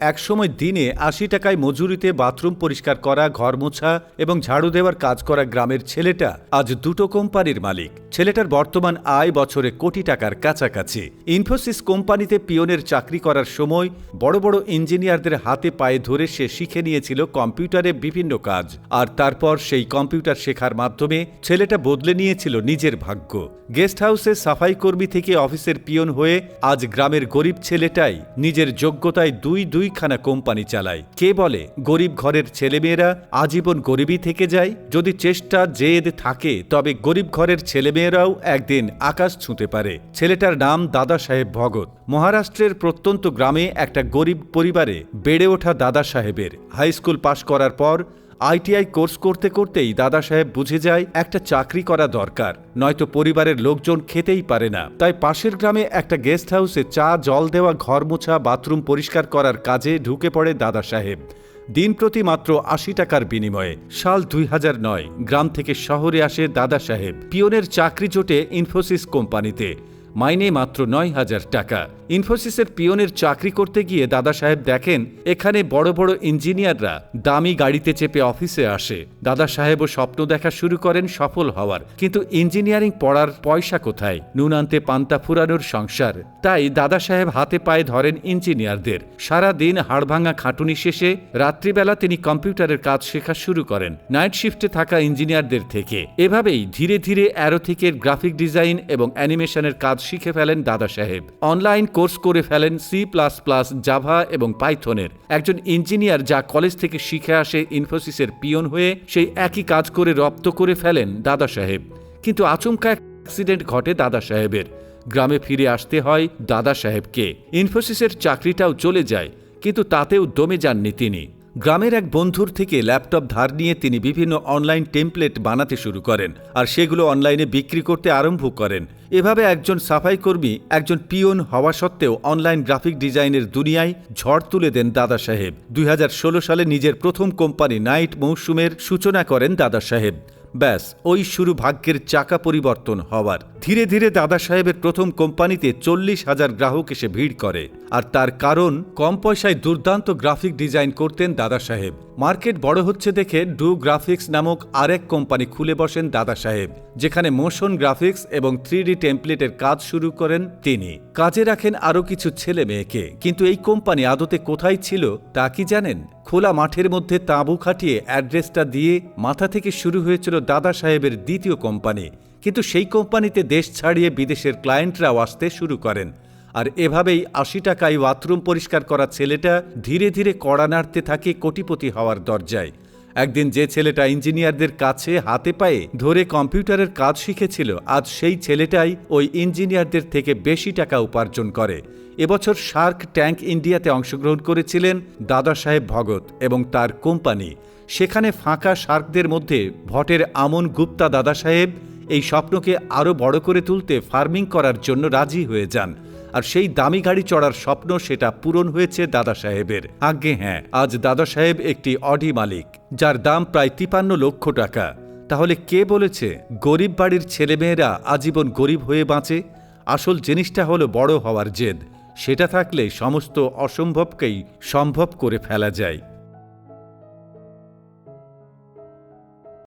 একসময় দিনে আশি টাকায় মজুরিতে বাথরুম পরিষ্কার করা, ঘর মোছা এবং ঝাড়ু দেওয়ার কাজ করা গ্রামের ছেলেটা আজ দুটো কোম্পানির মালিক। ছেলেটার বর্তমান আয় বছরে কোটি টাকার কাছাকাছি। ইনফোসিস কোম্পানিতে পিয়নের চাকরি করার সময় বড় বড় ইঞ্জিনিয়ারদের হাতে পায়ে ধরে সে শিখে নিয়েছিল কম্পিউটারে বিভিন্ন কাজ। আর তারপর সেই কম্পিউটার শেখার মাধ্যমে ছেলেটা বদলে নিয়েছিল নিজের ভাগ্য। গেস্ট হাউসে সাফাই কর্মী থেকে অফিসের পিয়ন হয়ে আজ গ্রামের গরিব ছেলেটাই নিজের যোগ্যতায় দুই দুইখানা কোম্পানি চালায়। কে বলে, গরিব ঘরের ছেলেমেয়েরা আজীবন গরিবই থেকে যায়? যদি চেষ্টা জেদ থাকে, তবে গরিব ঘরের ছেলেমেয়েরাও একদিন আকাশ ছুঁতে পারে। ছেলেটার নাম দাদা সাহেব ভগত। মহারাষ্ট্রের প্রত্যন্ত গ্রামে একটা গরিব পরিবারে বেড়ে ওঠা দাদা সাহেবের। হাই স্কুল পাশ করার পর আইটিআই কোর্স করতে করতেই দাদা সাহেব বুঝে যায় একটা চাকরি করা দরকার, নয়তো পরিবারের লোকজন খেতেই পারে না। তাই পাশের গ্রামে একটা গেস্ট হাউসে চা, জল দেওয়া, ঘর মোছা, বাথরুম পরিষ্কার করার কাজে ঢুকে পড়ে দাদা সাহেব। দিন প্রতি মাত্র আশি টাকার বিনিময়ে, সাল দুই হাজার নয়, গ্রাম থেকে শহরে আসে দাদা সাহেব। পিয়নের চাকরি জোটে ইনফোসিস কোম্পানিতে। মাইনে মাত্র নয় হাজার টাকা। ইনফোসিসের পিয়নের চাকরি করতে গিয়ে দাদা সাহেব দেখেন, এখানে বড় বড় ইঞ্জিনিয়াররা দামি গাড়িতে চেপে অফিসে আসে। দাদা সাহেবও স্বপ্ন দেখা শুরু করেন সফল হওয়ার। কিন্তু ইঞ্জিনিয়ারিং পড়ার পয়সা কোথায়? নুন আনতে পান্তা ফুরানোর সংসার। তাই দাদা সাহেব হাতে পায়ে ধরেন ইঞ্জিনিয়ারদের। সারা দিন হাড়ভাঙা খাটুনি শেষে রাত্রিবেলা তিনি কম্পিউটারের কাজ শেখা শুরু করেন, নাইট শিফটে থাকা ইঞ্জিনিয়ারদের থেকে। এভাবেই ধীরে ধীরে অ্যারোথিকের গ্রাফিক ডিজাইন এবং অ্যানিমেশনের কাজ শিখে ফেলেন দাদা সাহেব। অনলাইন কোর্স করে ফেলেন সি প্লাস প্লাস জাভা এবং পাইথনের একজন ইঞ্জিনিয়ার যা কলেজ থেকে শিখে আসে ইনফোসিসের পিয়ন হয়ে সেই একই কাজ করে রপ্ত করে ফেলেন দাদা সাহেব। কিন্তু আচমকা এক অ্যাক্সিডেন্ট ঘটে দাদা সাহেবের। গ্রামে ফিরে আসতে হয় দাদা সাহেবকে। ইনফোসিসের চাকরিটাও চলে যায়, কিন্তু তাতেও দমে যাননি তিনি। গ্রামের এক বন্ধুর থেকে ল্যাপটপ ধার নিয়ে তিনি বিভিন্ন অনলাইন টেমপ্লেট বানাতে শুরু করেন আর সেগুলো অনলাইনে বিক্রি করতে আরম্ভ করেন। এভাবে একজন সাফাই কর্মী, একজন পিয়ন হওয়া সত্ত্বেও অনলাইন গ্রাফিক ডিজাইনের দুনিয়ায় ঝড় তুলে দেন দাদা সাহেব। দুই হাজার ষোলো সালে নিজের প্রথম কোম্পানি নাইট মৌসুমের সূচনা করেন দাদা সাহেব। ব্যাস, ওই শুরু ভাগ্যের চাকা পরিবর্তন হওয়ার। ধীরে ধীরে দাদা সাহেবের প্রথম কোম্পানিতে চল্লিশ হাজার গ্রাহক এসে ভিড় করে। আর তার কারণ, কম পয়সায় দুর্দান্ত গ্রাফিক ডিজাইন করতেন দাদা সাহেব। মার্কেট বড় হচ্ছে দেখে ডু গ্রাফিক্স নামক আরেক কোম্পানি খুলে বসেন দাদা সাহেব, যেখানে মোশন গ্রাফিক্স এবং থ্রি টেমপ্লেটের কাজ শুরু করেন তিনি। কাজে রাখেন আরও কিছু ছেলে মেয়েকে। কিন্তু এই কোম্পানি আদতে কোথায় ছিল, তা কি জানেন? খোলা মাঠের মধ্যে তাঁবু খাটিয়ে অ্যাড্রেসটা দিয়ে মাথা থেকে শুরু হয়েছিল দাদা সাহেবের দ্বিতীয় কোম্পানি। কিন্তু সেই কোম্পানিতে দেশ ছাড়িয়ে বিদেশের ক্লায়েন্টরাও আসতে শুরু করেন। আর এভাবেই আশি টাকায় বাথরুম পরিষ্কার করা ছেলেটা ধীরে ধীরে কড়া নাড়তে থাকে কোটিপতি হওয়ার দরজায়। একদিন যে ছেলেটা ইঞ্জিনিয়ারদের কাছে হাতে পায়ে ধরে কম্পিউটারের কাজ শিখেছিল, আজ সেই ছেলেটাই ওই ইঞ্জিনিয়ারদের থেকে বেশি টাকা উপার্জন করে। এবছর শার্ক ট্যাঙ্ক ইন্ডিয়াতে অংশগ্রহণ করেছিলেন দাদা সাহেব ভগত এবং তার কোম্পানি। সেখানে ফাঁকা শার্কদের মধ্যে ভটের আমন গুপ্তা দাদা সাহেব এই স্বপ্নকে আরও বড় করে তুলতে ফার্মিং করার জন্য রাজি হয়ে যান। আর সেই দামি গাড়ি চড়ার স্বপ্ন সেটা পূরণ হয়েছে দাদা সাহেবের। আজ্ঞে হ্যাঁ আজ দাদা সাহেব একটি অডি মালিক, যার দাম প্রায় তিপান্ন লক্ষ টাকা। তাহলে কে বলেছে গরিব বাড়ির ছেলেমেয়েরা আজীবন গরিব হয়ে বাঁচে? আসল জিনিসটা হলো বড় হওয়ার জেদ। সেটা থাকলে সমস্ত অসম্ভবকেই সম্ভব করে ফেলা যায়।